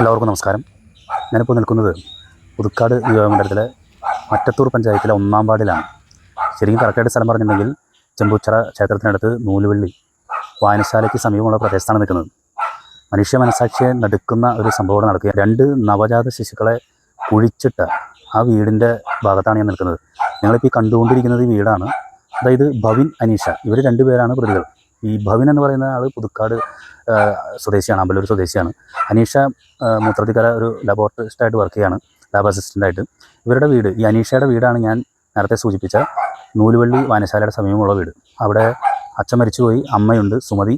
എല്ലാവർക്കും നമസ്കാരം. ഞാനിപ്പോൾ നിൽക്കുന്നത് പുതുക്കാട് നിയോജകമണ്ഡലത്തിലെ മറ്റത്തൂർ പഞ്ചായത്തിലെ ഒന്നാം വാർഡിലാണ്. ശരിക്കും കറക്റ്റായിട്ട് സ്ഥലം പറഞ്ഞിട്ടുണ്ടെങ്കിൽ ചെമ്പൂച്ചറ ക്ഷേത്രത്തിനടുത്ത് നൂലുവള്ളി വായനശാലയ്ക്ക് സമീപമുള്ള പ്രദേശത്താണ് നിൽക്കുന്നത്. മനുഷ്യ മനസാക്ഷിയെ നടുക്കുന്ന ഒരു സംഭവം നടക്കുക രണ്ട് നവജാത ശിശുക്കളെ കുഴിച്ചിട്ട ആ വീടിന്റെ ഭാഗത്താണ് ഞാൻ നിൽക്കുന്നത്. ഞങ്ങളിപ്പോൾ ഈ കണ്ടുകൊണ്ടിരിക്കുന്നത് ഈ വീടാണ്. അതായത് ഭവിൻ അനീഷ. ഇവർ രണ്ടുപേരാണ് പ്രതികൾ. ഈ ഭവിൻ എന്ന് പറയുന്ന ആൾ പുതുക്കാട് സ്വദേശിയാണ് അമ്പലൂർ സ്വദേശിയാണ്. അനീഷ മൂത്രത്തിക്കര ഒരു ലബോറട്ടറിസ്റ്റായിട്ട് വർക്ക് ചെയ്യാണ് ലാബ് അസിസ്റ്റന്റായിട്ട് ഇവരുടെ വീട് ഈ അനീഷയുടെ വീടാണ് ഞാൻ നേരത്തെ സൂചിപ്പിച്ച നൂലുവള്ളി വായനശാലയുടെ സമീപമുള്ള വീട്. അവിടെ അച്ഛൻ മരിച്ചുപോയി അമ്മയുണ്ട് സുമതി.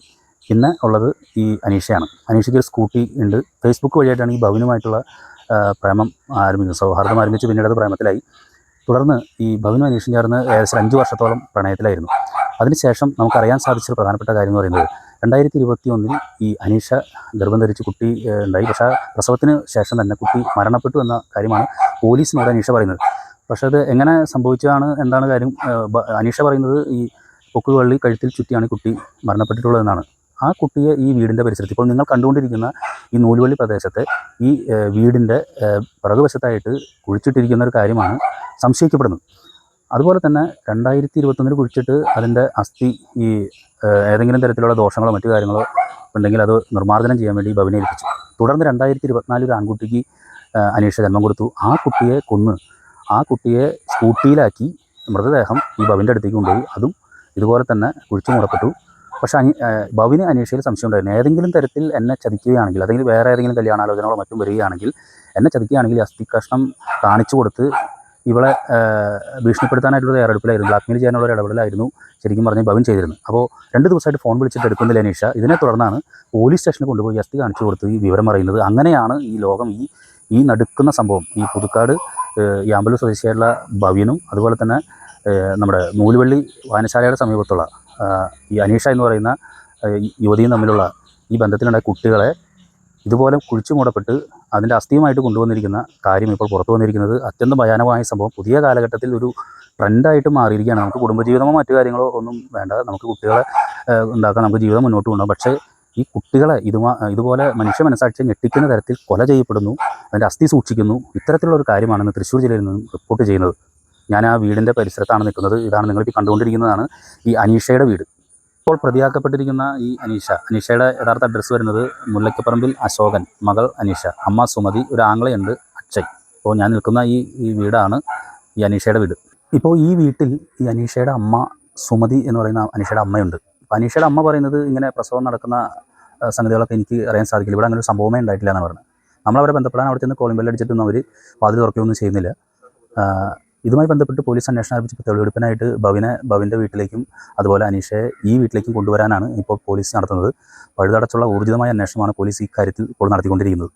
പിന്നെ ഉള്ളത് ഈ അനീഷയാണ്. അനീഷയ്ക്ക് ഒരു സ്കൂട്ടി ഉണ്ട്. ഫേസ്ബുക്ക് വഴിയായിട്ടാണ് ഈ ഭവനുമായിട്ടുള്ള പ്രേമം ആരംഭിക്കുന്നത്. സൗഹാർദ്ദം ആരംഭിച്ച് പിന്നീട് അത് പ്രേമത്തിലായി. തുടർന്ന് ഈ ഭവനും അനീഷും ചേർന്ന് ഏകദേശം അഞ്ച് വർഷത്തോളം പ്രണയത്തിലായിരുന്നു. അതിനുശേഷം നമുക്കറിയാൻ സാധിച്ചൊരു പ്രധാനപ്പെട്ട കാര്യം എന്ന് പറയുന്നത് രണ്ടായിരത്തി ഇരുപത്തി ഒന്നിൽ ഈ അനീഷ ഗർഭം ധരിച്ച് കുട്ടി ഉണ്ടായി. പക്ഷേ പ്രസവത്തിന് ശേഷം തന്നെ കുട്ടി മരണപ്പെട്ടു എന്ന കാര്യമാണ് പോലീസിനോട് അനീഷ പറയുന്നത്. പക്ഷേ അത് എങ്ങനെ സംഭവിച്ചതാണ് എന്താണ് കാര്യം? അനീഷ പറയുന്നത് ഈ പൊക്കുവള്ളി കഴുത്തിൽ ചുറ്റിയാണ് കുട്ടി മരണപ്പെട്ടിട്ടുള്ളതെന്നാണ് ആ കുട്ടിയെ ഈ വീടിന്റെ പരിസരത്ത് ഇപ്പോൾ നിങ്ങൾ കണ്ടുകൊണ്ടിരിക്കുന്ന ഈ നൂലുവള്ളി പ്രദേശത്തെ ഈ വീടിന്റെ പിറകുവശത്തായിട്ട് കുഴിച്ചിട്ടിരിക്കുന്ന ഒരു കാര്യമാണ് സംശയിക്കപ്പെടുന്നത്. അതുപോലെ തന്നെ രണ്ടായിരത്തി ഇരുപത്തൊന്നിൽ കുഴിച്ചിട്ട് അതിന്റെ അസ്ഥി ഈ ഏതെങ്കിലും തരത്തിലുള്ള ദോഷങ്ങളോ മറ്റു കാര്യങ്ങളോ ഉണ്ടെങ്കിൽ അത് നിർമ്മാർജനം ചെയ്യാൻ വേണ്ടി ഭവനെ ഏൽപ്പിച്ചു. തുടർന്ന് രണ്ടായിരത്തി ഇരുപത്തിനാലിൽ ഒരു ആൺകുട്ടിക്ക് അനീഷ ജന്മം കൊടുത്തു. ആ കുട്ടിയെ കൊന്ന് ആ കുട്ടിയെ സ്കൂട്ടിയിലാക്കി മൃതദേഹം ഈ ഭവിന്റെ അടുത്തേക്ക് കൊണ്ടുപോയി. അതും ഇതുപോലെ തന്നെ കുഴിച്ചു മുടപ്പെട്ടു. പക്ഷേ അനി ഭവിന് അനീഷയിൽ സംശയം ഉണ്ടായിരുന്നു. ഏതെങ്കിലും തരത്തിൽ എന്നെ ചതിക്കുകയാണെങ്കിൽ അല്ലെങ്കിൽ വേറെ ഏതെങ്കിലും കല്യാണാലോചനകളോ മറ്റും വരികയാണെങ്കിൽ എന്നെ ചതിക്കുകയാണെങ്കിൽ അസ്ഥി കഷ്ണം കാണിച്ചു കൊടുത്ത് ഇവളെ ഭീഷണിപ്പെടുത്താനായിട്ടുള്ള തയ്യാറെടുപ്പിലായിരുന്നു. ബ്ലാക്ക്മെയിൽ ചെയ്യാനുള്ള ഒരു ഇടപെടലായിരുന്നു ശരിക്കും പറഞ്ഞ് ഭവൻ ചെയ്തിരുന്നത്. അപ്പോൾ രണ്ട് ദിവസമായിട്ട് ഫോൺ വിളിച്ചിട്ട് എടുക്കുന്നില്ല അനീഷ. ഇതിനെ തുടർന്നാണ് പോലീസ് സ്റ്റേഷനിൽ കൊണ്ടുപോയി അസ്ഥി കാണിച്ചു കൊടുത്ത് ഈ വിവരം അറിയുന്നത്. അങ്ങനെയാണ് ഈ ലോകം ഈ ഈ നടുക്കുന്ന സംഭവം. ഈ പുതുക്കാട് യാമ്പലൂർ സ്വദേശിയായിട്ടുള്ള ഭവ്യനും അതുപോലെ തന്നെ നമ്മുടെ നൂലുവള്ളി വായനശാലയുടെ സമീപത്തുള്ള ഈ അനീഷ എന്ന് പറയുന്ന യുവതിയും തമ്മിലുള്ള ഈ ബന്ധത്തിലുണ്ടായ കുട്ടികളെ ഇതുപോലെ കുഴിച്ചു മൂടപ്പെട്ട് അതിന്റെ അസ്ഥിയുമായിട്ട് കൊണ്ടുവന്നിരിക്കുന്ന കാര്യം ഇപ്പോൾ പുറത്തു വന്നിരിക്കുന്നത് അത്യന്തം ഭയാനകമായ സംഭവം. പുതിയ കാലഘട്ടത്തിൽ ഒരു ട്രെൻഡായിട്ട് മാറിയിരിക്കുകയാണ്. നമുക്ക് കുടുംബജീവിതമോ മറ്റു കാര്യങ്ങളോ ഒന്നും വേണ്ട. നമുക്ക് കുട്ടികളെ ഉണ്ടാക്കാൻ നമുക്ക് ജീവിതം മുന്നോട്ട് കൊണ്ടുപോകാം. പക്ഷേ ഈ കുട്ടികളെ ഇതുമാ ഇതുപോലെ മനുഷ്യ മനസ്സാക്ഷി ഞെട്ടിക്കുന്ന തരത്തിൽ കൊല ചെയ്യപ്പെടുന്നു അതിന്റെ അസ്ഥി സൂക്ഷിക്കുന്നു. ഇത്തരത്തിലുള്ള ഒരു കാര്യമാണെന്ന് തൃശ്ശൂർ ജില്ലയിൽ നിന്നും റിപ്പോർട്ട് ചെയ്യുന്നത്. ഞാൻ ആ വീടിന്റെ പരിസരത്താണ് നിൽക്കുന്നത്. ഇതാണ് നിങ്ങളിപ്പോൾ കണ്ടുകൊണ്ടിരിക്കുന്നതാണ് ഈ അനീഷയുടെ വീട്. ഇപ്പോൾ പ്രതിയാക്കപ്പെട്ടിരിക്കുന്ന ഈ അനീഷ അനീഷയുടെ യഥാർത്ഥ അഡ്രസ്സ് വരുന്നത് മുല്ലയ്ക്കപ്പറമ്പിൽ അശോകൻ മകൾ അനീഷ. അമ്മ സുമതി ഒരു ആംഗ്ലയുണ്ട് അക്ഷയ് ഇപ്പോൾ ഞാൻ നിൽക്കുന്ന ഈ ഈ വീടാണ് ഈ അനീഷയുടെ വീട്. ഇപ്പോൾ ഈ വീട്ടിൽ ഈ അനീഷയുടെ അമ്മ സുമതി എന്ന് പറയുന്ന അനീഷയുടെ അമ്മയുണ്ട്. അപ്പോൾ അനീഷയുടെ അമ്മ പറയുന്നത് ഇങ്ങനെ പ്രസവം നടക്കുന്ന സംഗതികളൊക്കെ എനിക്ക് അറിയാൻ സാധിക്കില്ല. ഇവിടെ അങ്ങനെ ഒരു സംഭവമേ ഉണ്ടായിട്ടില്ല എന്നാണ് പറഞ്ഞത്. നമ്മളവരെ ബന്ധപ്പെടാൻ അവിടെ ചെന്ന് കോളിംഗ് ബെല്ല് അടിച്ചിട്ടൊന്നും അവർ വാതിൽ തുറക്കുകയൊന്നും ചെയ്യുന്നില്ല. ഇതുമായി ബന്ധപ്പെട്ട് പോലീസ് അന്വേഷണം ആരംഭിച്ചപ്പോൾ തെളിവെടുപ്പിനായിട്ട് ഭവിനെ ഭവിന്റെ വീട്ടിലേക്കും അതുപോലെ അനീഷയെ ഈ വീട്ടിലേക്കും കൊണ്ടുവരാനാണ് ഇപ്പോൾ പോലീസ് നടത്തുന്നത്. പഴുതടച്ചുള്ള ഊർജിതമായ അന്വേഷണമാണ് പോലീസ് ഇക്കാര്യത്തിൽ കാര്യത്തിൽ ഇപ്പോൾ നടത്തിക്കൊണ്ടിരിക്കുന്നത്.